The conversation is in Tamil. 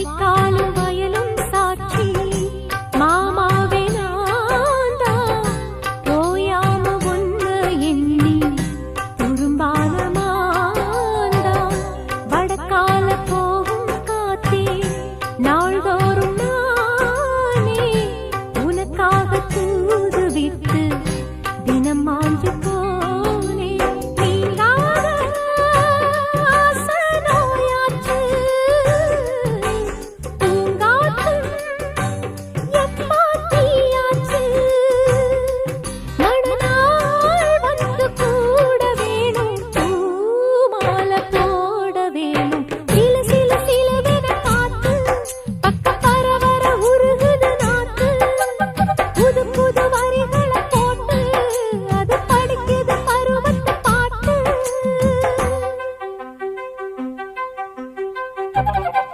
வாய்த்தாலும் வயலும் சாட்சி. மாமாவே நான்தா ஓயாம ஒன்று எண்ணி துரும்பான மாந்தா. வடக்கால போகும் காத்தே நாள்தோறும் நானே உனக்காக தூது விட்டு தினம் மாஞ்சு Thank you.